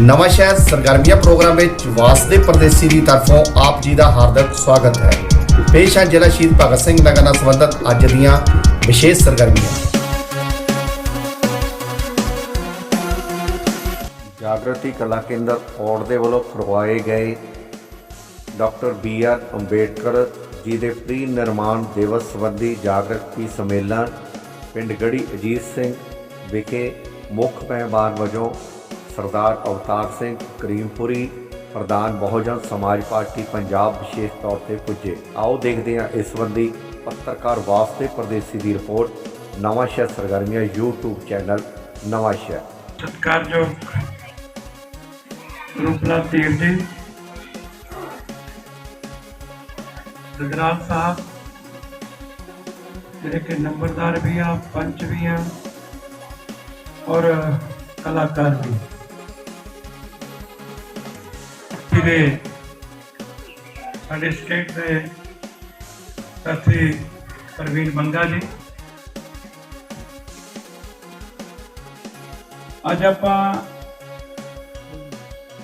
ਨਵਾਂ ਸ਼ਹਿਰ ਸਰਗਰਮੀਆਂ ਪ੍ਰੋਗਰਾਮ ਵਿੱਚ ਵਾਸਦੇ ਪਰਦੇਸੀ ਦੀ ਤਰਫੋਂ ਆਪ ਜੀ ਦਾ ਹਾਰਦਿਕ ਸਵਾਗਤ ਹੈ। ਪੇਸ਼ ਹੈ ਜ਼ਿਲ੍ਹਾ ਸ਼ਹੀਦ ਭਗਤ ਸਿੰਘ ਨਗਰ ਨਾਲ ਸੰਬੰਧਿਤ ਅੱਜ ਦੀਆਂ ਵਿਸ਼ੇਸ਼ ਸਰਗਰਮੀਆਂ। ਜਾਗਰਤੀ ਕਲਾ ਕੇਂਦਰ ਔੜ ਦੇ ਵੱਲੋਂ ਕਰਵਾਏ ਗਏ doctor B R Ambedkar ji ਦੇ ਪ੍ਰੀ ਨਿਰਮਾਣ ਦਿਵਸ ਸੰਬੰਧੀ ਜਾਗਰਤੀ ਸੰਮੇਲਨ ਪਿੰਡ ਗੜੀ ਅਜੀਤ ਸਿੰਘ ਵਿਖੇ ਮੁੱਖ ਮਹਿਮਾਨ ਵਜੋਂ ਸਰਦਾਰ ਅਵਤਾਰ ਸਿੰਘ ਕਰੀਮਪੁਰੀ ਪ੍ਰਧਾਨ ਬਹੁਜਨ ਸਮਾਜ ਪਾਰਟੀ ਪੰਜਾਬ ਵਿਸ਼ੇਸ਼ ਤੌਰ ਤੇ ਪੁੱਜੇ। ਆਓ ਦੇਖਦੇ ਹਾਂ ਇਸ ਸੰਬੰਧੀ ਪੱਤਰਕਾਰ ਵਾਸਤੇ ਪ੍ਰਦੇਸੀ ਦੀ ਰਿਪੋਰਟ, ਨਵਾਂ ਸ਼ਹਿਰ ਸਰਗਰਮੀਆਂ YouTube ਚੈਨਲ, ਨਵਾਂ ਸ਼ਹਿਰ। ਸਤਿਕਾਰਯੋਗ ਰੂਪਲਾਲ ਦੇਵ ਜੀ ਜਗਰਾਜ ਸਾਹਿਬ, ਜਿਹੜੇ ਕਿ ਨੰਬਰਦਾਰ ਵੀ ਆ, ਪੰਚ ਵੀ ਆ, ਔਰ ਕਲਾਕਾਰ ਵੀ। ਜਿਹੜੇ ਸਾਡੇ ਸਟੇਟ ਦੇ ਸਾਥੀ ਪ੍ਰਵੀਨ ਬੰਗਾ ਜੀ। ਅੱਜ ਆਪਾਂ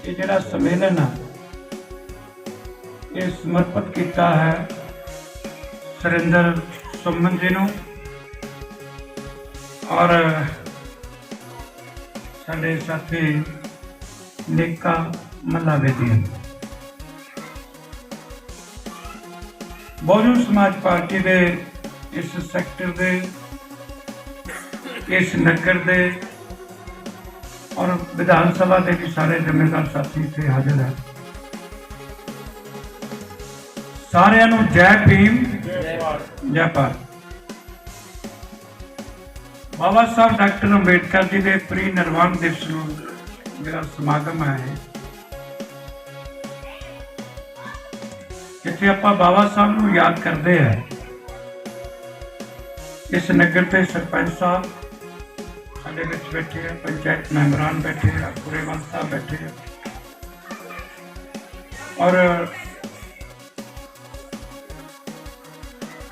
ਇਹ ਜਿਹੜਾ ਸੰਮੇਲਨ ਆ, ਇਹ ਸਮਰਪਿਤ ਕੀਤਾ ਹੈ ਸਰਿੰਦਰ ਸੁਮਨ ਜੀ ਨੂੰ ਔਰ ਸਾਡੇ ਸਾਥੀ ਨੇਕਾ ਮੱਲਾ ਬੇਦੀ ਬਹੁਜਨ ਸਮਾਜ ਪਾਰਟੀ ਦੇ ਇਸ ਸੈਕਟਰ ਦੇ, ਇਸ ਨਗਰ ਦੇ ਔਰ ਵਿਧਾਨ ਸਭਾ ਦੇ ਵੀ ਸਾਰੇ ਜ਼ਿੰਮੇਦਾਰ ਸਾਥੀ ਇੱਥੇ ਹਾਜ਼ਰ ਹੈ ਸਾਰਿਆਂ ਨੂੰ ਜੈ ਭੀਮ, ਜੈ ਭਾਰਤ। ਬਾਬਾ ਸਾਹਿਬ ਡਾਕਟਰ ਅੰਬੇਡਕਰ ਜੀ ਦੇ ਪ੍ਰੀ ਨਿਰਵਾਣ ਦਿਵਸ ਨੂੰ ਜਿਹੜਾ ਸਮਾਗਮ ਹੈ। ਜਿੱਥੇ ਆਪਾਂ ਬਾਬਾ ਸਾਹਿਬ ਨੂੰ ਯਾਦ ਕਰਦੇ ਆ। ਇਸ ਨਗਰ ਦੇ ਸਰਪੰਚ ਸਾਹਿਬ ਸਾਡੇ ਵਿੱਚ ਬੈਠੇ ਆ, ਪੰਚਾਇਤ ਮੈਂਬਰਾਂ ਬੈਠੇ ਆ ਪੁਰੇਵਾਲ ਸਾਹਿਬ ਬੈਠੇ ਆ। ਔਰ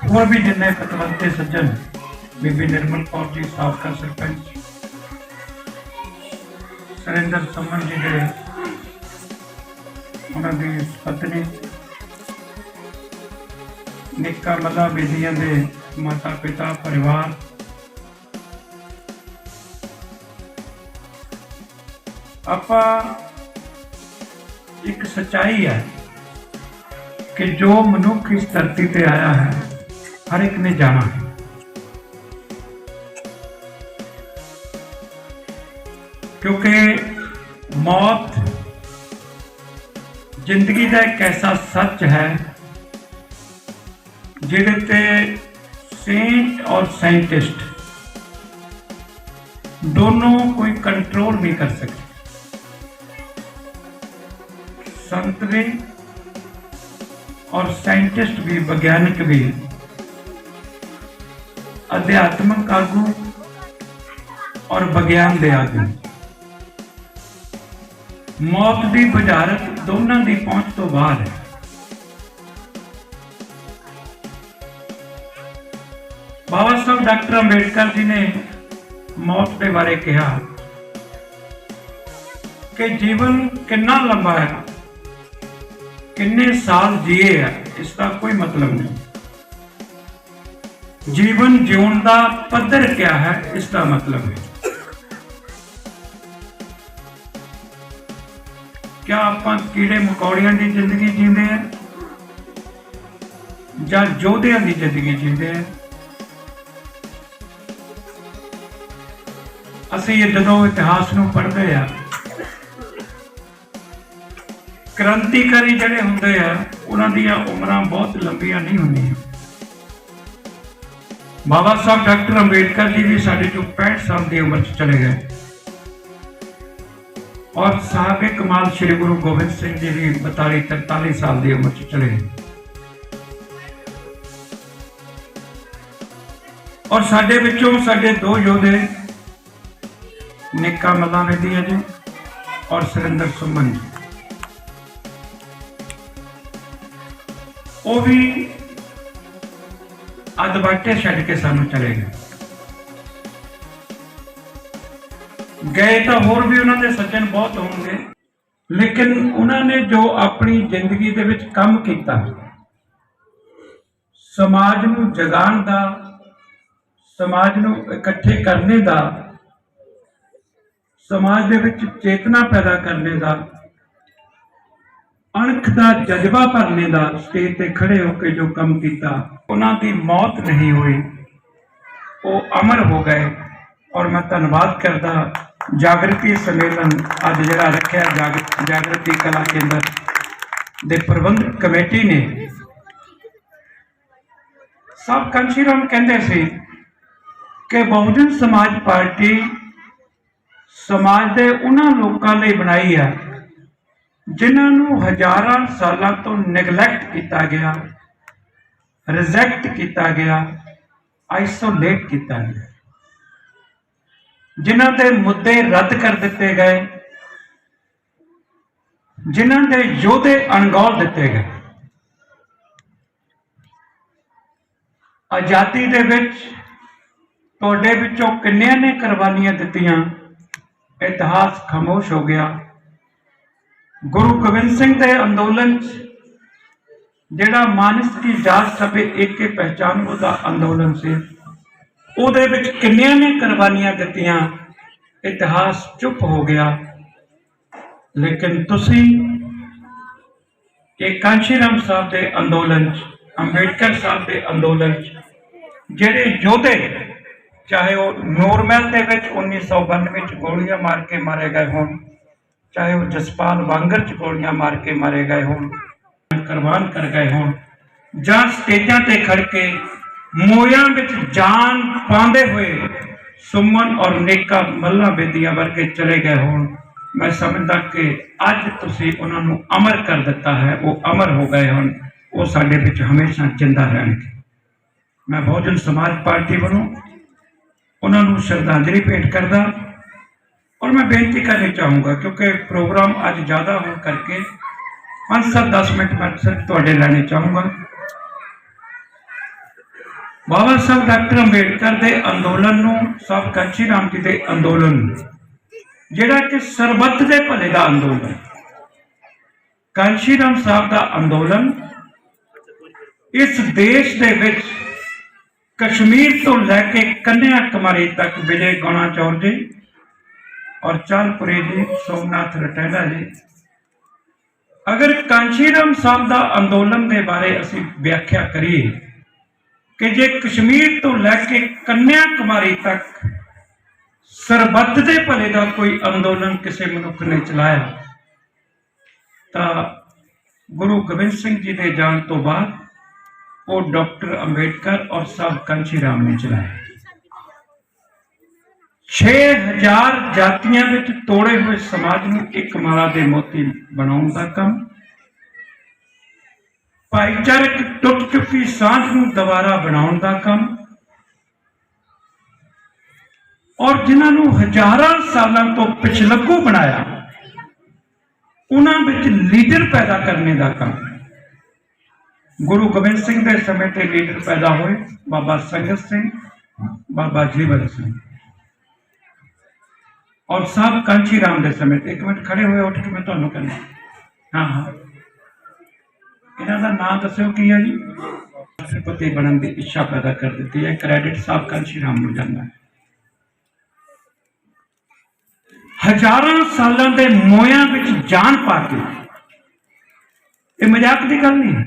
ਹੋਰ ਵੀ ਜਿੰਨੇ ਪਤਵੰਤੇ ਸੱਜਣ, ਬੀਬੀ ਨਿਰਮਲ ਕੌਰ ਜੀ, ਸਾਬਕਾ ਸਰਪੰਚ, ਸਰਿੰਦਰ ਸੁਮਨ ਜੀ ਦੇ, ਉਹਨਾਂ ਦੀ ਪਤਨੀ ਨਿੱਕਾ ਮੱਲਾ ਬੇਦੀਆਂ ਦੇ ਮਾਤਾ ਪਿਤਾ, ਪਰਿਵਾਰ। ਆਪਾਂ ਇੱਕ ਸਚਾਈ ਹੈ ਕਿ ਜੋ ਮਨੁੱਖ ਇਸ ਧਰਤੀ ਤੇ ਆਇਆ ਹੈ, ਹਰ ਇੱਕ ਨੇ ਜਾਣਾ ਹੈ। ਕਿਉਂਕਿ ਮੌਤ ਜ਼ਿੰਦਗੀ ਦਾ ਇੱਕ ਐਸਾ ਸੱਚ ਹੈ ਜਿਹਦੇ ਤੇ ਸੇਂਟ ਔਰ ਸਾਇੰਟਿਸਟ ਦੋਨੋਂ ਕੋਈ ਕੰਟਰੋਲ ਨਹੀਂ ਕਰ ਸਕਦੇ ਸੰਤ ਵੀ ਔਰ ਸਾਇੰਟਿਸਟ ਵੀ ਵਿਗਿਆਨਕ ਵੀ ਅਧਿਆਤਮਕ ਆਗੂ ਔਰ ਵਿਗਿਆਨ ਦੇ ਆਗੂ ਮੌਤ ਦੀ ਬੁਝਾਰਤ ਦੋਨਾਂ ਦੀ ਪਹੁੰਚ ਤੋਂ ਬਾਹਰ ਹੈ ਬਾਬਾ ਸਾਹਿਬ ਡਾਕਟਰ ਅੰਬੇਡਕਰ ਜੀ ਨੇ ਮੌਤ ਦੇ ਬਾਰੇ ਕਿਹਾ ਕਿ ਜੀਵਨ ਕਿੰਨਾ ਲੰਬਾ ਹੈ, ਕਿੰਨੇ ਸਾਲ ਜੀਏ ਆ ਇਸ ਦਾ ਕੋਈ ਮਤਲਬ ਨਹੀਂ। ਜੀਵਨ ਜਿਉਣ ਦਾ ਪੱਧਰ ਕਿਆ ਹੈ, ਇਸ ਦਾ ਮਤਲਬ ਹੈ ਕਿਆ ਆਪਾਂ ਕੀੜੇ ਮਕੌੜਿਆਂ ਦੀ ਜ਼ਿੰਦਗੀ ਜੀਂਦੇ ਆ ਜਾਂ ਯੋਧਿਆਂ ਦੀ ਜ਼ਿੰਦਗੀ ਜੀਂਦੇ ਆ ਅਸੀਂ ਜਦੋਂ ਇਤਿਹਾਸ ਨੂੰ ਪੜ੍ਹਦੇ ਆ। ਕ੍ਰਾਂਤੀਕਾਰੀ ਜਿਹੜੇ ਹੁੰਦੇ ਆ, ਉਹਨਾਂ ਦੀਆਂ ਉਮਰਾਂ ਬਹੁਤ ਲੰਬੀਆਂ ਨਹੀਂ ਹੁੰਦੀਆਂ। ਬਾਬਾ ਸਾਹਿਬ ਡਾਕਟਰ ਅੰਬੇਡਕਰ ਜੀ ਵੀ ਸਾਡੇ ਤੋਂ 65 ਸਾਲ ਦੀ ਉਮਰ 'ਚ ਚਲੇ ਗਏ। ਔਰ ਸਾਹਿਬੇ ਕਮਾਲ ਸ੍ਰੀ ਗੁਰੂ ਗੋਬਿੰਦ ਸਿੰਘ ਜੀ ਵੀ 42 43 ਸਾਲ ਦੀ ਉਮਰ 'ਚ ਚਲੇ ਗਏ। ਔਰ ਸਾਡੇ ਵਿੱਚੋਂ ਸਾਡੇ ਦੋ ਯੋਧੇ ਨਿੱਕਾ ਮੱਲਾ ਵੇਦੀ ਜੀ ਔਰ ਸੁਰਿੰਦਰ ਸੁਮਨ ਜੀ। ਉਹ ਵੀ ਅੱਧ ਬਾਟੇ ਛੱਡ ਕੇ ਸਾਨੂੰ ਚਲੇ ਗਏ। ਗਏ ਤਾਂ ਹੋਰ ਵੀ ਉਹਨਾਂ ਦੇ ਸੱਜਣ ਬਹੁਤ ਹੋਣਗੇ, ਲੇਕਿਨ ਉਹਨਾਂ ਨੇ ਜੋ ਆਪਣੀ ਜ਼ਿੰਦਗੀ ਦੇ ਵਿੱਚ ਕੰਮ ਕੀਤਾ, ਸਮਾਜ ਨੂੰ ਜਗਾਉਣ ਦਾ, ਸਮਾਜ ਨੂੰ ਇਕੱਠੇ ਕਰਨੇ ਦਾ ਸਮਾਜ ਦੇ ਵਿੱਚ ਚੇਤਨਾ ਪੈਦਾ ਕਰਨੇ ਦਾ, ਅਣਖ ਦਾ ਜਜ਼ਬਾ ਭਰਨੇ ਦਾ ਸਟੇਜ ਤੇ ਖੜੇ ਹੋ ਕੇ ਜੋ ਕੰਮ ਕੀਤਾ, ਉਹਨਾਂ ਦੀ ਮੌਤ ਨਹੀਂ ਹੋਈ। ਉਹ ਅਮਰ ਹੋ ਗਏ ਔਰ ਮੈਂ ਧੰਨਵਾਦ ਕਰਦਾ ਜਾਗਰਤੀ ਸੰਮੇਲਨ ਅੱਜ ਜਿਹੜਾ ਰੱਖਿਆ ਜਾਗ- ਜਾਗਰਤੀ ਕਲਾ ਕੇਂਦਰ ਦੇ ਪ੍ਰਬੰਧਕ ਕਮੇਟੀ ਨੇ। ਸਭ ਕੰਸ਼ੀਰਾਮ ਕਹਿੰਦੇ ਸੀ ਕਿ ਬਹੁਜਨ ਸਮਾਜ ਪਾਰਟੀ ਸਮਾਜ ਦੇ ਉਹਨਾਂ ਲੋਕਾਂ ਲਈ ਬਣਾਈ ਹੈ, ਜਿਨ੍ਹਾਂ ਨੂੰ ਹਜ਼ਾਰਾਂ ਸਾਲਾਂ ਤੋਂ ਨੈਗਲੈਕਟ ਕੀਤਾ ਗਿਆ ਰਿਜੈਕਟ ਕੀਤਾ ਗਿਆ ਆਈਸੋਲੇਟ ਕੀਤਾ ਗਿਆ। ਜਿਨ੍ਹਾਂ ਦੇ ਮੁੱਦੇ ਰੱਦ ਕਰ ਦਿੱਤੇ ਗਏ, ਜਿਨ੍ਹਾਂ ਦੇ ਯੋਧੇ ਅਣਗੌਲ ਦਿੱਤੇ ਗਏ। ਆਜ਼ਾਦੀ ਦੇ ਵਿੱਚ ਤੁਹਾਡੇ ਵਿੱਚੋਂ ਕਿੰਨਿਆਂ ਨੇ ਕੁਰਬਾਨੀਆਂ ਦਿੱਤੀਆਂ? ਇਤਿਹਾਸ ਖਾਮੋਸ਼ ਹੋ ਗਿਆ। ਗੁਰੂ ਗੋਬਿੰਦ ਸਿੰਘ ਦੇ ਅੰਦੋਲਨ ਜਿਹੜਾ ਮਾਨਸ ਕੀ ਜਾਤ ਸਭੇ ਏਕੇ ਪਹਿਚਾਨ ਉਹਦਾ ਅੰਦੋਲਨ ਸੀ। ਉਹਦੇ ਵਿੱਚ ਕਿੰਨਿਆਂ ਨੇ ਕੁਰਬਾਨੀਆਂ ਦਿੱਤੀਆਂ, ਇਤਿਹਾਸ ਚੁੱਪ ਹੋ ਗਿਆ। ਲੇਕਿਨ ਤੁਸੀਂ ਇਹ ਕਾਂਸ਼ੀਰਾਮ ਸਾਹਿਬ ਦੇ ਅੰਦੋਲਨ 'ਚ, ਅੰਬੇਡਕਰ ਸਾਹਿਬ ਦੇ ਅੰਦੋਲਨ 'ਚ, ਜਿਹੜੇ ਯੋਧੇ ਚਾਹੇ ਉਹ ਨੂਰਮਹਿਲ ਦੇ ਵਿੱਚ 1992 ਚ ਗੋਲੀਆਂ ਮਾਰ ਕੇ ਮਾਰੇ ਗਏ ਹੋਣ, ਚਾਹੇ ਉਹ ਜਸਪਾਲ ਵਾਂਗਰ ਚ ਗੋਲੀਆਂ ਮਾਰ ਕੇ ਮਾਰੇ ਗਏ ਹੋਣ ਕਰਵਾਨ ਕਰ ਗਏ ਹੋਣ, ਜਾਂ ਸਟੇਜਾਂ ਤੇ ਖੜ ਕੇ ਮੋਇਆਂ ਵਿੱਚ ਜਾਨ ਪਾਉਂਦੇ ਹੋਏ ਸੁਮਨ ਔਰ ਨੇਕਾ ਮੱਲਾ ਬੇਦੀਆਂ ਵਰਗੇ ਚਲੇ ਗਏ ਹੋਣ, ਮੈਂ ਸਮਝਦਾ ਕਿ ਅੱਜ ਤੁਸੀਂ ਉਹਨਾਂ ਨੂੰ ਅਮਰ ਕਰ ਦਿੱਤਾ ਹੈ, ਉਹ ਅਮਰ ਹੋ ਗਏ ਹਨ ਉਹ ਸਾਡੇ ਵਿੱਚ ਹਮੇਸ਼ਾ ਜਿੰਦਾ ਰਹਿਣਗੇ। ਮੈਂ ਬਹੁਜਨ ਸਮਾਜ ਪਾਰਟੀ ਵੱਲੋਂ ਉਹਨਾਂ ਨੂੰ ਸ਼ਰਧਾਂਜਲੀ ਭੇਟ ਕਰਦਾ ਔਰ ਮੈਂ ਬੇਨਤੀ ਕਰਨੀ ਚਾਹੂੰਗਾ ਕਿਉਂਕਿ ਪ੍ਰੋਗਰਾਮ ਅੱਜ ਜ਼ਿਆਦਾ ਹੋਣ ਕਰਕੇ 5-7 ਮਿੰਟ ਮੈਂ ਸਿਰਫ ਤੁਹਾਡੇ ਲੈਣੇ ਚਾਹੂੰਗਾ। ਬਾਬਾ ਸਾਹਿਬ ਡਾਕਟਰ ਅੰਬੇਡਕਰ ਦੇ ਅੰਦੋਲਨ ਨੂੰ ਸਭ ਕੰਚੀ ਰਾਮ ਜੀ ਦੇ ਅੰਦੋਲਨ ਨੂੰ, ਜਿਹੜਾ ਕਿ ਸਰਬੱਤ ਦੇ ਭਲੇ ਦਾ ਅੰਦੋਲਨ ਕਾਂਸ਼ੀ ਰਾਮ ਸਾਹਿਬ ਦਾ ਅੰਦੋਲਨ ਇਸ ਦੇਸ਼ ਦੇ ਵਿੱਚ ਕਸ਼ਮੀਰ ਤੋਂ ਲੈ ਕੇ ਕੰਨਿਆ ਕੁਮਾਰੀ ਤੱਕ ਵਿਜੇ ਗੋਣਾ ਚੌਰ ਜੀ ਔਰ ਚਾਲਪੁਰੀ ਜੀ, ਸੋਮਨਾਥ ਰਟੈਲਾ ਜੀ। ਅਗਰ ਕਾਂਸ਼ੀਰਾਮ ਸਾਹਿਬ ਦਾ ਅੰਦੋਲਨ ਦੇ ਬਾਰੇ ਅਸੀਂ ਵਿਆਖਿਆ ਕਰੀਏ ਕਿ ਜੇ ਕਸ਼ਮੀਰ ਤੋਂ ਲੈ ਕੇ ਕੰਨਿਆ ਕੁਮਾਰੀ ਤੱਕ ਸਰਬੱਤ ਦੇ ਭਲੇ ਦਾ ਕੋਈ ਅੰਦੋਲਨ ਕਿਸੇ ਮਨੁੱਖ ਨੇ ਚਲਾਇਆ, ਤਾਂ ਗੁਰੂ ਗੋਬਿੰਦ ਸਿੰਘ ਜੀ ਦੇ ਜਾਣ ਤੋਂ ਬਾਅਦ ਉਹ ਡਾਕਟਰ ਅੰਬੇਡਕਰ ਔਰ ਸਾਹਿਬ ਕੰਚੀ ਰਾਮ ਨੇ ਚਲਾਇਆ। 6000 ਜਾਤੀਆਂ ਵਿੱਚ ਤੋੜੇ ਹੋਏ ਸਮਾਜ ਨੂੰ ਇੱਕ ਮਾਲਾ ਦੇ ਮੋਤੀ ਬਣਾਉਣ ਦਾ ਕੰਮ। ਭਾਈਚਾਰਕ ਟੁੱਟ ਚੁੱਕੀ ਸਾਂਝ ਨੂੰ ਦੁਬਾਰਾ ਬਣਾਉਣ ਦਾ ਕੰਮ। ਔਰ ਜਿਨ੍ਹਾਂ ਨੂੰ ਹਜ਼ਾਰਾਂ ਸਾਲਾਂ ਤੋਂ ਪਿਛਲੱਗੂ ਬਣਾਇਆ, ਉਹਨਾਂ ਵਿੱਚ ਲੀਡਰ ਪੈਦਾ ਕਰਨੇ ਦਾ ਕੰਮ। ਗੁਰੂ ਗੋਬਿੰਦ ਸਿੰਘ ਦੇ ਸਮੇਂ ਤੇ ਲੀਡਰ ਪੈਦਾ ਹੋਏ ਬਾਬਾ ਸੰਗਤ ਸਿੰਘ, ਬਾਬਾ ਜੀਵਨ ਸਿੰਘ। ਔਰ ਸਾਹਿਬ ਕਾਂਚੀ ਰਾਮ ਦੇ ਸਮੇਂ ਤੇ, ਇੱਕ ਮਿੰਟ ਖੜੇ ਹੋਏ, ਉੱਠ ਕੇ ਮੈਂ ਤੁਹਾਨੂੰ ਕਹਿੰਦਾ ਹਾਂ ਹਾਂ। ਇਹਨਾਂ ਦਾ ਨਾਮ ਦੱਸਿਓ ਕੀ ਹੈ ਜੀ? ਰਾਸ਼ਟਰਪਤੀ ਬਣਨ ਦੀ ਇੱਛਾ ਪੈਦਾ ਕਰ ਦਿੱਤੀ ਹੈ, ਕ੍ਰੈਡਿਟ ਸਾਹਿਬ ਕਾਂਚੀ ਰਾਮ ਨੂੰ ਜਾਂਦਾ ਹੈ। ਹਜ਼ਾਰਾਂ ਸਾਲਾਂ ਦੇ ਮੋਇਆਂ ਵਿੱਚ ਜਾਨ ਪਾ ਕੇ। ਇਹ ਮਜ਼ਾਕ ਦੀ ਗੱਲ ਨਹੀਂ। ਹੈ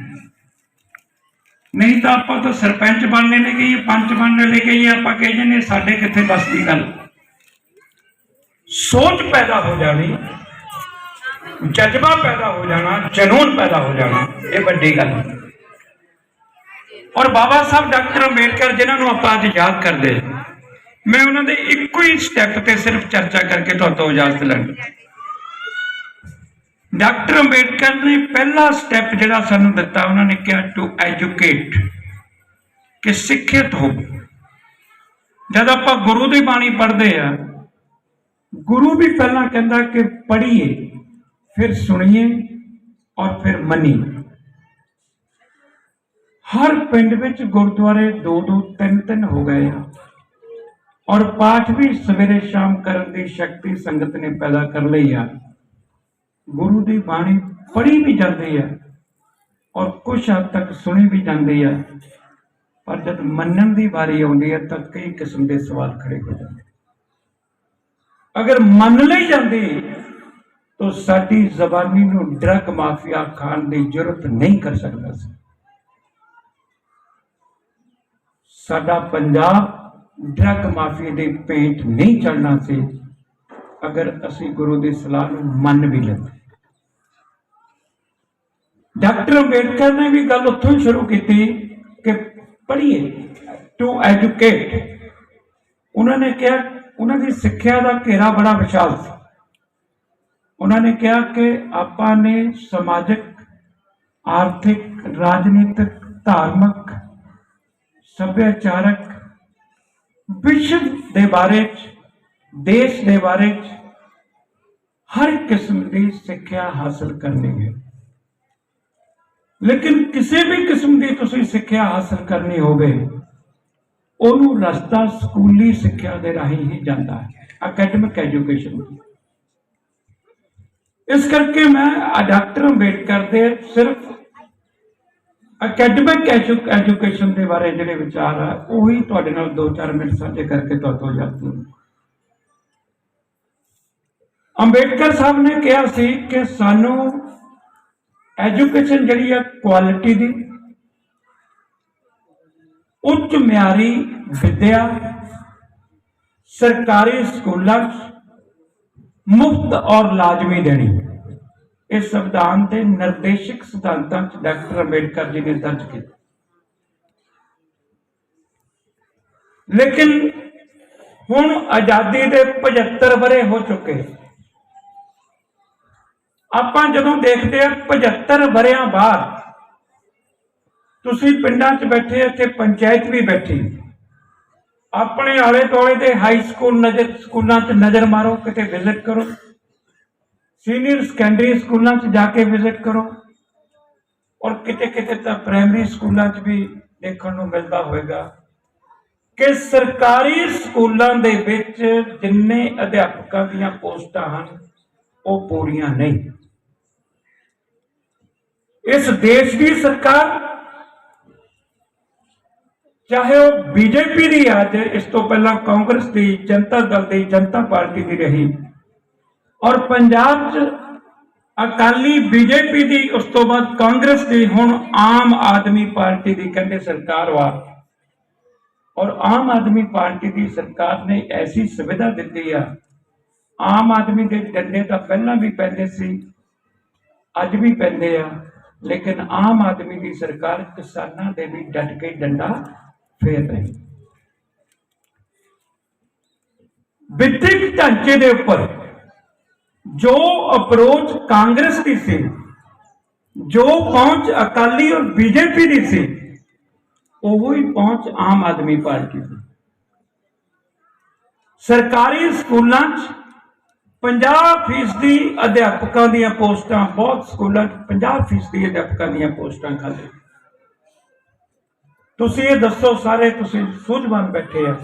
ਨਹੀਂ ਤਾਂ ਆਪਾਂ ਤਾਂ ਸਰਪੰਚ ਬਣਨੇ ਲਈ ਗਈ ਪੰਚ ਬਣਨੇ ਲਈ ਗਈ ਆਪਾਂ ਕਹੇ ਜਨੇ ਸਾਡੇ ਕਿੱਥੇ ਬਸ ਗੱਲ। ਸੋਚ ਪੈਦਾ ਹੋ ਜਾਣੀ, ਜਜ਼ਬਾ ਪੈਦਾ ਹੋ ਜਾਣਾ, ਜਨੂਨ ਪੈਦਾ ਹੋ ਜਾਣਾ, ਇਹ ਵੱਡੀ ਗੱਲ। ਹੈ ਔਰ ਬਾਬਾ ਸਾਹਿਬ ਡਾਕਟਰ ਅੰਬੇਡਕਰ ਜਿਨ੍ਹਾਂ ਨੂੰ ਆਪਾਂ ਅੱਜ ਯਾਦ ਕਰਦੇ, ਮੈਂ ਉਹਨਾਂ ਦੇ ਇੱਕੋ ਹੀ ਸਟੈਪ ਤੇ ਸਿਰਫ ਚਰਚਾ ਕਰਕੇ ਤੁਹਾਡੇ ਤੋਂ ਇਜਾਜ਼ਤ ਲੈਣੀ ਡਾਕਟਰ ਅੰਬੇਡਕਰ ਨੇ ਪਹਿਲਾ ਸਟੈਪ ਜਿਹੜਾ ਸਾਨੂੰ ਦਿੱਤਾ, ਉਹਨਾਂ ਨੇ ਕਿਹਾ ਟੂ ਐਜੂਕੇਟ ਕਿ ਸਿੱਖਿਅਤ ਹੋ। ਜਦ ਆਪਾਂ ਗੁਰੂ ਦੀ ਬਾਣੀ ਪੜ੍ਹਦੇ ਆ, ਗੁਰੂ ਵੀ ਪਹਿਲਾਂ ਕਹਿੰਦਾ ਕਿ ਪੜ੍ਹੀਏ, ਫਿਰ ਸੁਣੀਏ ਔਰ ਫਿਰ ਮੰਨੀਏ। ਹਰ ਪਿੰਡ ਵਿੱਚ ਗੁਰਦੁਆਰੇ ਦੋ ਦੋ, ਤਿੰਨ ਤਿੰਨ ਹੋ ਗਏ ਆ। ਔਰ ਪਾਠ ਵੀ ਸਵੇਰੇ ਸ਼ਾਮ ਕਰਨ ਦੀ ਸ਼ਕਤੀ ਸੰਗਤ ਨੇ ਪੈਦਾ ਕਰ ਲਈ ਆ। ਗੁਰੂ ਦੀ ਬਾਣੀ ਪੜ੍ਹੀ ਵੀ ਜਾਂਦੀ ਹੈ ਔਰ ਕੁਝ ਹੱਦ ਤੱਕ ਸੁਣੀ ਵੀ ਜਾਂਦੀ ਹੈ। ਪਰ ਜਦ ਮੰਨਣ ਦੀ ਵਾਰੀ ਆਉਂਦੀ ਹੈ ਤਾਂ ਕਈ ਕਿਸਮ ਦੇ ਸਵਾਲ ਖੜੇ ਹੋ ਜਾਂਦੇ ਅਗਰ ਮੰਨ ਲਈ ਜਾਂਦੀ ਤਾਂ ਸਾਡੀ ਜ਼ਬਾਨੀ ਨੂੰ ਡਰਗ ਮਾਫੀਆ ਖਾਣ ਦੀ ਜ਼ਰੂਰਤ ਨਹੀਂ ਕਰ ਸਕਦਾ ਸੀ। ਸਾਡਾ ਪੰਜਾਬ ਡਰਗ ਮਾਫੀਆ ਦੇ ਪੇਂਟ ਨਹੀਂ ਚੜਨਾ ਸੀ ਅਗਰ ਅਸੀਂ ਗੁਰੂ ਦੀ ਸਲਾਹ ਨੂੰ ਮੰਨ ਵੀ ਲੈਂਦੇ। ਡਾਕਟਰ ਅੰਬੇਡਕਰ ਨੇ ਵੀ ਗੱਲ ਉੱਥੋਂ ਹੀ ਸ਼ੁਰੂ ਕੀਤੀ ਕਿ ਪੜ੍ਹੀਏ ਟੂ ਐਜੂਕੇਟ ਉਹਨਾਂ ਨੇ ਕਿਹਾ ਉਹਨਾਂ ਦੀ ਸਿੱਖਿਆ ਦਾ ਘੇਰਾ ਬੜਾ ਵਿਸ਼ਾਲ ਸੀ ਉਹਨਾਂ ਨੇ ਕਿਹਾ ਕਿ ਆਪਾਂ ਨੇ ਸਮਾਜਿਕ ਆਰਥਿਕ ਰਾਜਨੀਤਿਕ ਧਾਰਮਿਕ ਸੱਭਿਆਚਾਰਕ ਵਿਸ਼ਵ ਦੇ ਬਾਰੇ ਚ ਦੇਸ਼ ਦੇ ਬਾਰੇ ਚ ਹਰ ਕਿਸਮ ਦੀ ਸਿੱਖਿਆ ਹਾਸਲ ਕਰਨੀ ਹੈ ਲੇਕਿਨ ਕਿਸੇ ਵੀ ਕਿਸਮ ਦੀ ਤੁਸੀਂ ਸਿੱਖਿਆ ਹਾਸਲ ਕਰਨੀ ਹੋਵੇ, ਉਹਨੂੰ ਰਸਤਾ ਸਕੂਲੀ ਸਿੱਖਿਆ ਦੇ ਰਾਹੀਂ ਹੀ ਜਾਂਦਾ ਹੈ ਅਕੈਡਮਿਕ ਐਜੂਕੇਸ਼ਨ ਇਸ ਕਰਕੇ ਮੈਂ ਡਾਕਟਰ ਅੰਬੇਡਕਰ ਦੇ ਸਿਰਫ ਅਕੈਡਮਿਕ ਐਜੂਕੇਸ਼ਨ ਦੇ ਬਾਰੇ ਜਿਹੜੇ ਵਿਚਾਰ ਆ, ਉਹੀ ਤੁਹਾਡੇ ਨਾਲ 2-4 ਮਿੰਟ ਸਾਂਝੇ ਕਰਕੇ ਤੁਹਾਤੋਂ ਜਾਂਦੀ ਅੰਬੇਡਕਰ ਸਾਹਿਬ ਨੇ ਕਿਹਾ ਸੀ ਕਿ ਸਾਨੂੰ ਐਜੂਕੇਸ਼ਨ ਜਿਹੜੀ ਆ ਕੁਆਲਿਟੀ ਦੀ, ਉੱਚ ਮਿਆਰੀ ਵਿਦਿਆ, ਸਰਕਾਰੀ ਸਕੂਲਾਂ 'ਚ ਮੁਫਤ ਔਰ ਲਾਜ਼ਮੀ ਦੇਣੀ। ਇਹ ਸੰਵਿਧਾਨ ਦੇ ਨਿਰਦੇਸ਼ਕ ਸਿਧਾਂਤਾਂ 'ਚ ਡਾਕਟਰ ਅੰਬੇਡਕਰ ਜੀ ਨੇ ਦਰਜ ਕੀਤਾ। ਲੇਕਿਨ ਹੁਣ ਆਜ਼ਾਦੀ ਦੇ 75 ਵਰੇ ਹੋ ਚੁੱਕੇ। ਆਪਾਂ ਜਦੋਂ ਦੇਖਦੇ ਆ 75 ਵਰਿਆਂ ਬਾਅਦ, ਤੁਸੀਂ ਪਿੰਡਾਂ 'ਚ ਬੈਠੇ, ਇੱਥੇ ਪੰਚਾਇਤ ਵੀ ਬੈਠੀ। ਆਪਣੇ ਆਲੇ ਦੁਆਲੇ ਦੇ ਹਾਈ ਸਕੂਲ ਨਜ਼ਰ, ਸਕੂਲਾਂ 'ਚ ਨਜ਼ਰ ਮਾਰੋ, ਕਿਤੇ ਵਿਜ਼ਿਟ ਕਰੋ। ਸੀਨੀਅਰ ਸੈਕੰਡਰੀ ਸਕੂਲਾਂ 'ਚ ਜਾ ਕੇ ਵਿਜ਼ਿਟ ਕਰੋ। ਔਰ ਕਿਤੇ ਕਿਤੇ ਤਾਂ ਪ੍ਰਾਇਮਰੀ ਸਕੂਲਾਂ 'ਚ ਵੀ ਦੇਖਣ ਨੂੰ ਮਿਲਦਾ ਹੋਵੇਗਾ ਕਿ ਸਰਕਾਰੀ ਸਕੂਲਾਂ ਦੇ ਵਿੱਚ ਜਿੰਨੇ ਅਧਿਆਪਕਾਂ ਦੀਆਂ ਪੋਸਟਾਂ ਹਨ ਉਹ ਪੂਰੀਆਂ ਨਹੀਂ। ਇਸ ਦੇਸ਼ ਦੀ ਸਰਕਾਰ ਚਾਹੇ ਉਹ ਬੀਜੇਪੀ ਦੀ ਅੱਜ ਇਸ ਤੋਂ ਪਹਿਲਾਂ ਕਾਂਗਰਸ ਦੀ, ਜਨਤਾ ਦਲ ਦੀ, ਜਨਤਾ ਪਾਰਟੀ ਦੀ ਰਹੀ ਔਰ ਪੰਜਾਬ 'ਚ ਅਕਾਲੀ ਬੀਜੇਪੀ ਦੀ, ਉਸ ਤੋਂ ਬਾਅਦ ਕਾਂਗਰਸ ਦੀ, ਹੁਣ ਆਮ ਆਦਮੀ ਪਾਰਟੀ ਦੀ ਕਹਿੰਦੇ ਸਰਕਾਰ ਵਾ। ਔਰ ਆਮ ਆਦਮੀ ਪਾਰਟੀ ਦੀ ਸਰਕਾਰ ਨੇ ਐਸੀ ਸੁਵਿਧਾ ਦਿੱਤੀ ਆ ਆਮ ਆਦਮੀ ਦੇ ਡੰਡੇ ਤਾਂ ਪਹਿਲਾਂ ਵੀ ਪੈਂਦੇ ਸੀ, ਅੱਜ ਵੀ ਪੈਂਦੇ ਆ, ਲੇਕਿਨ ਆਮ ਆਦਮੀ ਦੀ ਸਰਕਾਰ ਕਿਸਾਨਾਂ ਦੇ ਵੀ ਡਟ ਕੇ ਡੰਡਾ ਫੇਰ ਰਹੀ। ਵਿਦਿਅਕ ਢਾਂਚੇ ਦੇ ਉੱਪਰ ਜੋ ਅਪਰੋਚ ਕਾਂਗਰਸ ਦੀ ਸੀ, ਜੋ ਪਹੁੰਚ ਅਕਾਲੀ ਔਰ ਬੀਜੇਪੀ ਦੀ ਸੀ, ਉਹ ਹੀ ਪਹੁੰਚ ਆਮ ਆਦਮੀ ਪਾਰਟੀ ਦੀ। ਸਰਕਾਰੀ ਸਕੂਲਾਂ 'ਚ 50% ਅਧਿਆਪਕਾਂ ਦੀਆਂ ਪੋਸਟਾਂ, ਬਹੁਤ ਸਕੂਲਾਂ 'ਚ 50% ਅਧਿਆਪਕਾਂ ਦੀਆਂ ਪੋਸਟਾਂ ਖਾਲੀ। ਤੁਸੀਂ ਇਹ ਦੱਸੋ ਸਾਰੇ, ਤੁਸੀਂ ਸੂਝਵਾਨ ਬੈਠੇ ਆ।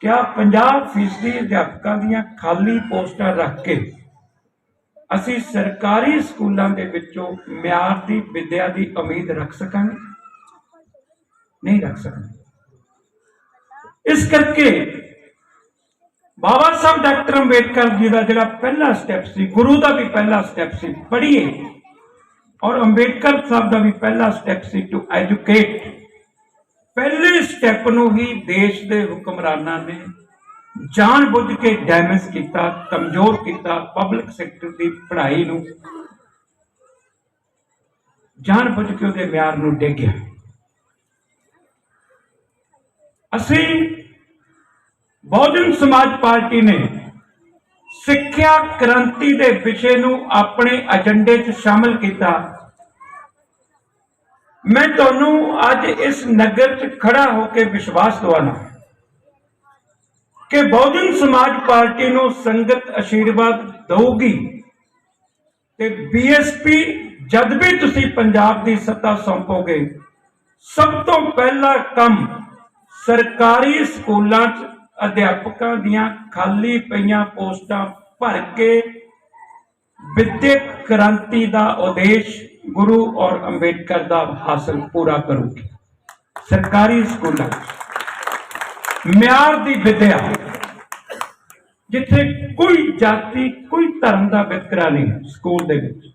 ਕਿਆ 50% ਅਧਿਆਪਕਾਂ ਦੀਆਂ ਖਾਲੀ ਪੋਸਟਾਂ ਰੱਖ ਕੇ ਅਸੀਂ ਸਰਕਾਰੀ ਸਕੂਲਾਂ ਦੇ ਵਿੱਚੋਂ ਮਿਆਰ ਦੀ, ਵਿੱਦਿਆ ਦੀ ਉਮੀਦ ਰੱਖ ਸਕਾਂਗੇ? ਨਹੀਂ ਰੱਖ ਸਕਦੇ ਇਸ ਕਰਕੇ ਬਾਬਾ ਸਾਹਿਬ ਡਾਕਟਰ ਅੰਬੇਡਕਰ ਜੀ ਦਾ ਜਿਹੜਾ ਪਹਿਲਾ ਸਟੈਪ ਸੀ, ਗੁਰੂ ਦਾ ਵੀ ਪਹਿਲਾ ਸਟੈਪ ਸੀ ਪੜ੍ਹੀਏ ਔਰ ਅੰਬੇਡਕਰ ਸਾਹਿਬ ਦਾ ਵੀ ਪਹਿਲਾ ਸਟੈਪ ਸੀ ਟੂ ਐਜੂਕੇਟ ਪਹਿਲੇ ਸਟੈਪ ਨੂੰ ਹੀ ਦੇਸ਼ ਦੇ ਹੁਕਮਰਾਨਾਂ ਨੇ ਜਾਣ ਬੁੱਝ ਕੇ ਡੈਮੇਜ ਕੀਤਾ, ਕਮਜ਼ੋਰ ਕੀਤਾ ਪਬਲਿਕ ਸੈਕਟਰ ਦੀ ਪੜ੍ਹਾਈ ਨੂੰ। ਜਾਣ ਬੁੱਝ ਕੇ ਉਹਦੇ ਮਿਆਰ ਨੂੰ ਡੇਗਿਆ ਅਸੀਂ ਬਹੁਜਨ ਸਮਾਜ ਪਾਰਟੀ ਨੇ ਸਿੱਖਿਆ ਕ੍ਰਾਂਤੀ ਦੇ ਵਿਸ਼ੇ ਨੂੰ ਆਪਣੇ ਏਜੰਡੇ 'ਚ ਸ਼ਾਮਲ ਕੀਤਾ। ਮੈਂ ਤੁਹਾਨੂੰ ਅੱਜ ਇਸ ਨਗਰ 'ਚ ਖੜਾ ਹੋ ਕੇ ਵਿਸ਼ਵਾਸ ਦਿਵਾਉਣਾ ਕਿ ਬਹੁਜਨ ਸਮਾਜ ਪਾਰਟੀ ਨੂੰ ਸੰਗਤ ਅਸ਼ੀਰਵਾਦ ਦਊਗੀ ਤੇ ਬੀਐਸਪੀ ਜਦ ਵੀ ਤੁਸੀਂ ਪੰਜਾਬ ਦੀ ਸੱਤਾ ਸੌਂਪੋਗੇ, ਸਭ ਤੋਂ ਪਹਿਲਾ ਕੰਮ ਸਰਕਾਰੀ ਸਕੂਲਾਂ 'ਚ ਅਧਿਆਪਕਾਂ ਦੀਆਂ ਖਾਲੀ ਪਈਆਂ ਪੋਸਟਾਂ ਭਰ ਕੇ ਵਿਦਿਅਕ ਕ੍ਰਾਂਤੀ ਦਾ ਉਦੇਸ਼ ਗੁਰੂ ਔਰ ਅੰਬੇਡਕਰ ਦਾ ਹਾਸਲ ਪੂਰਾ ਕਰੂਗੀ। ਸਰਕਾਰੀ ਸਕੂਲਾਂ ਮਿਆਰ ਦੀ ਵਿਦਿਆ। ਜਿੱਥੇ ਕੋਈ ਜਾਤੀ, ਕੋਈ ਧਰਮ ਦਾ ਵਿਤਕਰਾ ਨਹੀਂ, ਸਕੂਲ ਦੇ ਵਿੱਚ।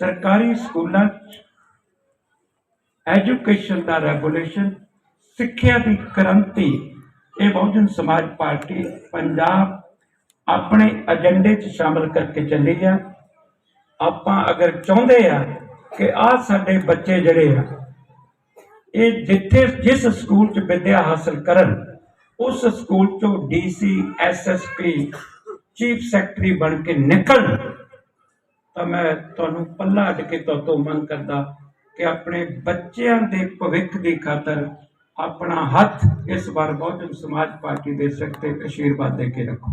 ਸਰਕਾਰੀ ਸਕੂਲਾਂ 'ਚ ਐਜੂਕੇਸ਼ਨ ਦਾ ਰੈਗੂਲੇਸ਼ਨ ਸਿੱਖਿਆ ਦੀ ਕ੍ਰਾਂਤੀ, ਇਹ ਬਹੁਜਨ ਸਮਾਜ ਪਾਰਟੀ ਪੰਜਾਬ ਆਪਣੇ ਏਜੰਡੇ 'ਚ ਸ਼ਾਮਲ ਕਰਕੇ ਚੱਲੀ ਆ। ਆਪਾਂ ਅਗਰ ਚਾਹੁੰਦੇ ਆ ਕਿ ਆ ਸਾਡੇ ਬੱਚੇ ਜਿਹੜੇ ਆ, ਇਹ ਜਿੱਥੇ, ਜਿਸ ਸਕੂਲ 'ਚ ਵਿੱਦਿਆ ਹਾਸਲ ਕਰਨ, ਉਸ ਸਕੂਲ 'ਚੋਂ ਡੀਸੀ ਐਸਐਸਪੀ ਚੀਫ ਸੈਕਟਰੀ ਬਣ ਕੇ ਨਿਕਲ ਤਾਂ ਮੈਂ ਤੁਹਾਨੂੰ ਪੱਲਾ ਅੱਡ ਕੇ ਤੋਂ ਮੰਗ ਕਰਦਾ ਕਿ ਆਪਣੇ ਬੱਚਿਆਂ ਦੇ ਭਵਿੱਖ ਦੀ ਖਾਤਰ ਆਪਣਾ ਹੱਥ ਇਸ ਵਾਰ ਬਹੁਜਨ ਸਮਾਜ ਪਾਰਟੀ ਦੇ ਸਕਤੇ ਅਸ਼ੀਰਵਾਦ ਦੇ ਕੇ ਰੱਖੋ।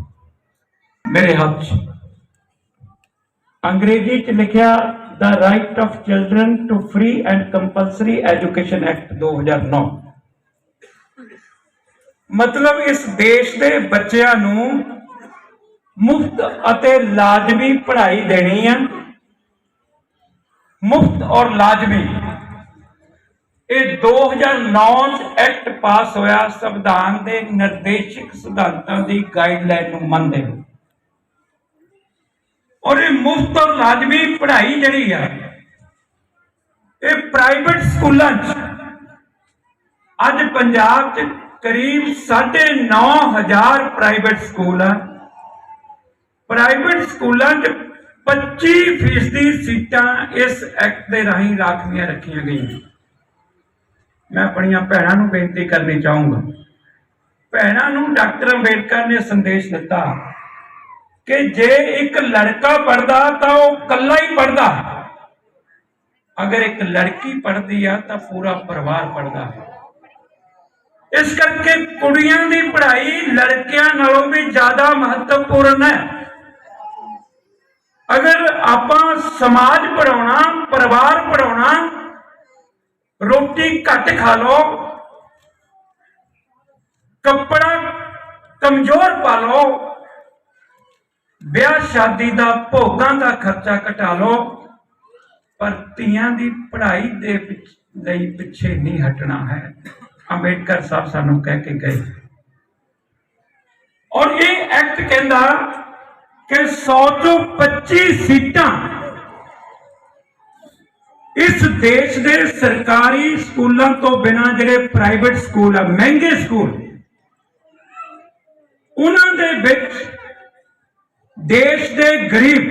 ਮੇਰੇ ਹੱਥ ਅੰਗਰੇਜ਼ੀ 'ਚ ਲਿਖਿਆ ਦਾ right of children to free and compulsory education act 2009 ਮਤਲਬ ਇਸ ਦੇਸ਼ ਦੇ ਬੱਚਿਆਂ ਨੂੰ ਮੁਫਤ ਅਤੇ ਲਾਜ਼ਮੀ ਪੜ੍ਹਾਈ ਦੇਣੀ ਹੈ ਮੁਫਤ ਔਰ ਲਾਜ਼ਮੀ। ਇਹ 2009 ਚ ਐਕਟ ਪਾਸ ਹੋਇਆ ਸੰਵਿਧਾਨ ਦੇ ਨਿਰਦੇਸ਼ਕ ਸਿਧਾਂਤਾਂ ਦੀ ਗਾਈਡਲਾਈਨ ਨੂੰ ਮੰਨਦੇ ਹੋਏ। ਔਰ ਇਹ ਮੁਫਤ ਔਰ ਲਾਜ਼ਮੀ ਪੜ੍ਹਾਈ ਜਿਹੜੀ ਆ ਇਹ ਪ੍ਰਾਈਵੇਟ ਸਕੂਲਾਂ 'ਚ ਅੱਜ ਪੰਜਾਬ 'ਚ ਕਰੀਬ 9500 ਪ੍ਰਾਈਵੇਟ ਸਕੂਲ ਆ। ਪ੍ਰਾਈਵੇਟ ਸਕੂਲਾਂ 'ਚ 25% ਫੀਸਦੀ ਸੀਟਾਂ ਇਸ ਐਕਟ ਦੇ ਰਾਹੀਂ ਰਾਖਵੀਆਂ ਰੱਖੀਆਂ ਗਈਆਂ। ਮੈਂ ਆਪਣੀਆਂ ਭੈਣਾਂ ਨੂੰ ਬੇਨਤੀ ਕਰਨੀ ਚਾਹੂੰਗਾ। ਭੈਣਾਂ ਨੂੰ ਡਾਕਟਰ ਅੰਬੇਡਕਰ ਨੇ ਸੰਦੇਸ਼ ਦਿੱਤਾ ਕਿ ਜੇ ਇੱਕ ਲੜਕਾ ਪੜਦਾ ਤਾਂ ਉਹ ਇਕੱਲਾ ਹੀ ਪੜਦਾ ਅਗਰ ਇੱਕ ਲੜਕੀ ਪੜਦੀ ਆ ਤਾਂ ਪੂਰਾ ਪਰਿਵਾਰ ਪੜਦਾ ਹੈ ਇਸ ਕਰਕੇ ਕੁੜੀਆਂ ਦੀ ਪੜ੍ਹਾਈ ਲੜਕਿਆਂ ਨਾਲੋਂ ਵੀ ਜ਼ਿਆਦਾ ਮਹੱਤਵਪੂਰਨ ਹੈ। ਅਗਰ ਆਪਾਂ ਸਮਾਜ ਪੜਾਉਣਾ ਪਰਿਵਾਰ ਪੜਾਉਣਾ ਰੋਟੀ ਘੱਟ ਖਾ ਲਓ। ਕੱਪੜਾ ਕਮਜ਼ੋਰ ਪਾ ਲਓ। ਵਿਆਹ ਸ਼ਾਦੀ ਦਾ ਭੋਗਾਂ ਦਾ ਖਰਚਾ ਘਟਾ ਲਓ। ਪਰ ਧੀਆਂ ਦੀ ਪੜ੍ਹਾਈ ਦੇ ਲਈ ਪਿੱਛੇ ਨਹੀਂ ਹਟਣਾ ਹੈ। ਅੰਬੇਡਕਰ ਸਾਹਿਬ ਸਾਨੂੰ ਕਹਿ ਕੇ ਗਏ। ਔਰ ਇਹ ਐਕਟ ਕਹਿੰਦਾ ਕਿ 100 ਤੋਂ 25 ਸੀਟਾਂ ਇਸ ਦੇਸ਼ ਦੇ ਸਰਕਾਰੀ ਸਕੂਲਾਂ ਤੋਂ ਬਿਨਾਂ ਜਿਹੜੇ ਪ੍ਰਾਈਵੇਟ ਸਕੂਲ ਆ, ਮਹਿੰਗੇ ਸਕੂਲ, ਉਹਨਾਂ ਦੇ ਵਿੱਚ ਦੇਸ਼ ਦੇ ਗਰੀਬ,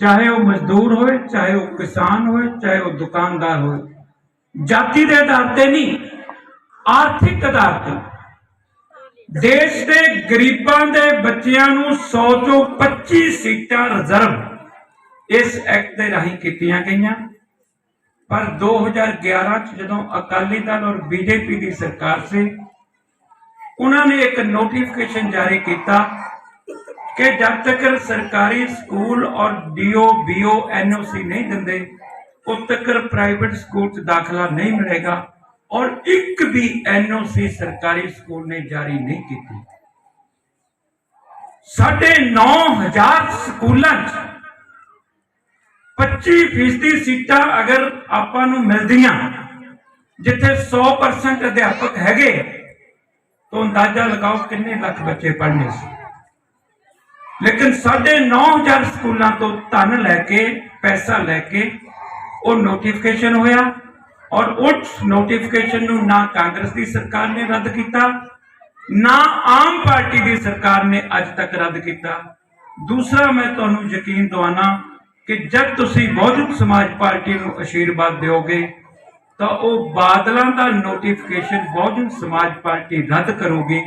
ਚਾਹੇ ਉਹ ਮਜ਼ਦੂਰ ਹੋਵੇ ਚਾਹੇ ਉਹ ਕਿਸਾਨ ਹੋਵੇ ਚਾਹੇ ਉਹ ਦੁਕਾਨਦਾਰ ਹੋਵੇ ਜਾਤੀ ਦੇ ਆਧਾਰ ਤੇ ਨਹੀਂ, ਆਰਥਿਕ ਆਧਾਰ ਤੇ। ਦੇਸ਼ ਦੇ ਗਰੀਬਾਂ ਦੇ ਬੱਚਿਆਂ ਨੂੰ 100 ਚੋਂ 25 ਸੀਟਾਂ ਰਿਜ਼ਰਵ ਇਸ ਐਕਟ ਦੇ ਰਾਹੀਂ ਕੀਤੀਆਂ ਗਈਆਂ। ਪਰ 2011 ਚ ਜਦੋਂ ਅਕਾਲੀ ਦਲ ਔਰ ਬੀਜੇਪੀ ਦੀ ਸਰਕਾਰ ਸੀ, ਉਹਨਾਂ ਨੇ ਇੱਕ ਨੋਟੀਫਿਕੇਸ਼ਨ ਜਾਰੀ ਕੀਤਾ ਕਿ ਜਦ ਤੱਕ ਸਰਕਾਰੀ ਸਕੂਲ ਔਰ ਡੀਓ ਬੀਓ ਐਨਓਸੀ ਨਹੀਂ ਦਿੰਦੇ, ਉਦ ਤੱਕ ਪ੍ਰਾਈਵੇਟ ਸਕੂਲ 'ਚ ਦਾਖਲਾ ਨਹੀਂ ਮਿਲੇਗਾ ਔਰ ਇੱਕ ਵੀ ਐਨਓਸੀ ਸਰਕਾਰੀ ਸਕੂਲ ਨੇ ਜਾਰੀ ਨਹੀਂ ਕੀਤੀ। ਸਾਢੇ 9000 ਸਕੂਲਾਂ 'ਚ 25 ਫੀਸਦੀ ਸੀਟਾਂ ਅਗਰ ਆਪਾਂ ਨੂੰ ਮਿਲਦੀਆਂ, ਜਿੱਥੇ 100% ਅਧਿਆਪਕ ਹੈਗੇ, ਤਾਂ ਅੰਦਾਜ਼ਾ ਲਗਾਓ ਕਿੰਨੇ ਲੱਖ ਬੱਚੇ ਪੜ੍ਹਨੇ ਸੀ। ਲੇਕਿਨ 9500 ਸਕੂਲਾਂ ਤੋਂ ਧਨ ਲੈ ਕੇ, ਪੈਸਾ ਲੈ ਕੇ ਉਹ ਨੋਟੀਫਿਕੇਸ਼ਨ ਹੋਇਆ ਔਰ ਉਸ ਨੋਟੀਫਿਕੇਸ਼ਨ ਨੂੰ ਨਾ ਕਾਂਗਰਸ ਦੀ ਸਰਕਾਰ ਨੇ ਰੱਦ ਕੀਤਾ, ਨਾ ਆਮ ਪਾਰਟੀ ਦੀ ਸਰਕਾਰ ਨੇ ਅੱਜ ਤੱਕ ਰੱਦ ਕੀਤਾ। ਦੂਸਰਾ ਮੈਂ ਤੁਹਾਨੂੰ ਯਕੀਨ ਦਿਵਾਨਾ ਕਿ ਜਦ ਤੁਸੀਂ ਬਹੁਜਨ ਸਮਾਜ ਪਾਰਟੀ ਨੂੰ ਆਸ਼ੀਰਵਾਦ ਦਿਓਗੇ, ਤਾਂ ਉਹ ਬਾਦਲਾਂ ਦਾ ਨੋਟੀਫਿਕੇਸ਼ਨ ਬਹੁਜਨ ਸਮਾਜ ਪਾਰਟੀ ਰੱਦ ਕਰੋਗੇ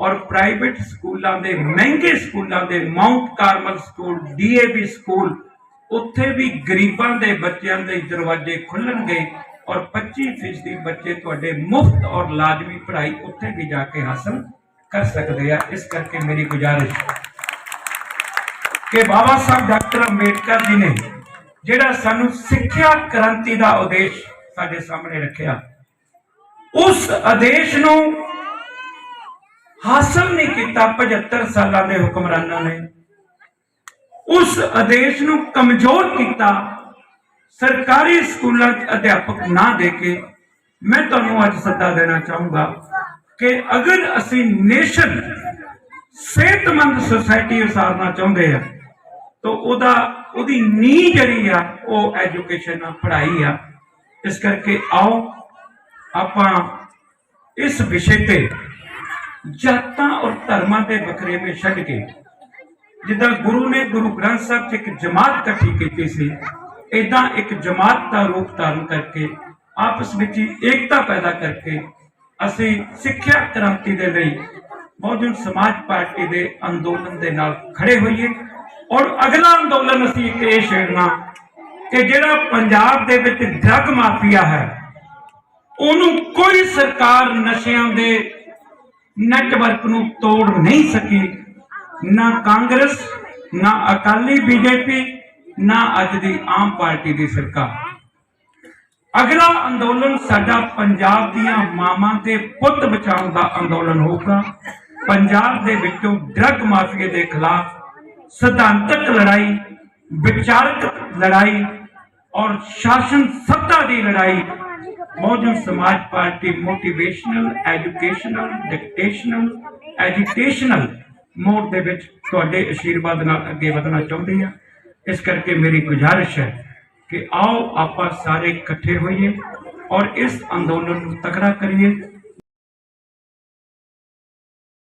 ਔਰ ਪ੍ਰਾਈਵੇਟ ਸਕੂਲਾਂ ਦੇ, ਮਹਿੰਗੇ ਸਕੂਲਾਂ ਦੇ Mount Carmel school DAV school ਉੱਥੇ ਵੀ ਗਰੀਬਾਂ ਦੇ ਬੱਚਿਆਂ ਦੇ ਦਰਵਾਜ਼ੇ ਖੁੱਲਣਗੇ ਔਰ 25% ਬੱਚੇ ਤੁਹਾਡੇ ਮੁਫਤ ਔਰ ਲਾਜ਼ਮੀ ਪੜ੍ਹਾਈ ਉੱਥੇ ਵੀ ਜਾ ਕੇ ਹਾਸਲ ਕਰ ਸਕਦੇ ਆ। ਇਸ ਕਰਕੇ ਮੇਰੀ ਗੁਜ਼ਾਰਿਸ਼। ਕਿ ਬਾਬਾ ਸਾਹਿਬ ਡਾਕਟਰ ਅੰਬੇਡਕਰ ਜੀ ਨੇ ਜਿਹੜਾ ਸਾਨੂੰ ਸਿੱਖਿਆ ਕ੍ਰਾਂਤੀ ਦਾ ਉਦੇਸ਼ ਸਾਡੇ ਸਾਹਮਣੇ ਰੱਖਿਆ। ਉਸ ਆਦੇਸ਼ ਨੂੰ ਹਾਸਲ ਨਹੀਂ ਕੀਤਾ 75 ਸਾਲਾਂ ਦੇ ਹੁਕਮਰਾਨਾਂ ਨੇ। ਉਸ ਆਦੇਸ਼ ਨੂੰ ਕਮਜ਼ੋਰ ਕੀਤਾ ਸਰਕਾਰੀ ਸਕੂਲਾਂ 'ਚ ਅਧਿਆਪਕ ਨਾ ਦੇ ਕੇ ਮੈਂ ਤੁਹਾਨੂੰ ਅੱਜ ਸੱਦਾ ਦੇਣਾ ਚਾਹੂੰਗਾ ਕਿ ਅਗਰ ਅਸੀਂ ਨੇਸ਼ਨ ਸਿਹਤਮੰਦ ਸੁਸਾਇਟੀ ਉਸਾਰਨਾ ਚਾਹੁੰਦੇ ਆ ਤਾਂ ਉਹਦਾ, ਉਹਦੀ ਨੀਂਹ ਜਿਹੜੀ ਆ, ਉਹ ਐਜੂਕੇਸ਼ਨ ਆ ਪੜ੍ਹਾਈ ਆ। ਇਸ ਕਰਕੇ ਆਓ, ਆਪਾਂ ਇਸ ਵਿਸ਼ੇ ਤੇ ਜਾਤਾਂ ਔਰ ਧਰਮਾਂ ਦੇ ਵਖਰੇਵੇਂ ਛੱਡ ਕੇ, ਜਿੱਦਾਂ ਗੁਰੂ ਨੇ ਗੁਰੂ ਗ੍ਰੰਥ ਸਾਹਿਬ 'ਚ ਇੱਕ ਜਮਾਤ ਇਕੱਠੀ ਕੀਤੀ ਸੀ ਇਦਾਂ ਇੱਕ ਜਮਾਤ ਦਾ ਰੂਪ ਧਾਰਨ ਕਰਕੇ, ਆਪਸ ਵਿੱਚ ਹੀ ਏਕਤਾ ਪੈਦਾ ਕਰਕੇ, ਅਸੀਂ ਸਿੱਖਿਆ ਕ੍ਰਾਂਤੀ ਦੇ ਲਈ ਬਹੁਜਨ ਸਮਾਜ ਪਾਰਟੀ ਦੇ ਅੰਦੋਲਨ ਦੇ ਨਾਲ ਖੜੇ ਹੋਈਏ। ਔਰ ਅਗਲਾ ਅੰਦੋਲਨ ਅਸੀਂ ਇੱਕ ਇਹ ਛੇੜਨਾ ਕਿ ਜਿਹੜਾ ਪੰਜਾਬ ਦੇ ਵਿੱਚ ਡਰੱਗ ਮਾਫੀਆ ਹੈ, ਉਹਨੂੰ ਕੋਈ ਸਰਕਾਰ ਨਸ਼ਿਆਂ ਦੇ ਨੈਟਵਰਕ ਨੂੰ ਤੋੜ ਨਹੀਂ ਸਕੀ। ਨਾ ਕਾਂਗਰਸ, ਨਾ ਅਕਾਲੀ ਬੀਜੇਪੀ, ਨਾ ਅੱਜ ਦੀ ਆਮ ਪਾਰਟੀ ਦੀ ਸਰਕਾਰ। ਅਗਲਾ ਅੰਦੋਲਨ ਸਾਡਾ ਪੰਜਾਬ ਦੀਆਂ ਮਾਵਾਂ ਦੇ ਪੁੱਤ ਬਚਾਉਣ ਦਾ ਅੰਦੋਲਨ ਹੋਊਗਾ। ਪੰਜਾਬ ਦੇ ਵਿੱਚੋਂ ਡਰੱਗ ਮਾਫੀਏ ਦੇ ਖਿਲਾਫ ਸਿਧਾਂਤਕ ਲੜਾਈ, ਵਿਚਾਰਕ ਲੜਾਈ ਔਰ ਸ਼ਾਸਨ ਸੱਤਾ ਦੀ ਲੜਾਈ Bahujan Samaj party motivational educational dictational educational ਮੋੜ ਦੇ ਵਿੱਚ ਤੁਹਾਡੇ ਅਸ਼ੀਰਵਾਦ ਨਾਲ ਅੱਗੇ ਵਧਣਾ ਚਾਹੁੰਦੀ ਆ ਇਸ ਕਰਕੇ ਮੇਰੀ ਗੁਜ਼ਾਰਿਸ਼ ਹੈ ਕਿ ਆਓ ਆਪਾਂ ਸਾਰੇ ਇਕੱਠੇ ਹੋਈਏ ਔਰ ਇਸ ਅੰਦੋਲਨ ਨੂੰ ਤਕੜਾ ਕਰੀਏ।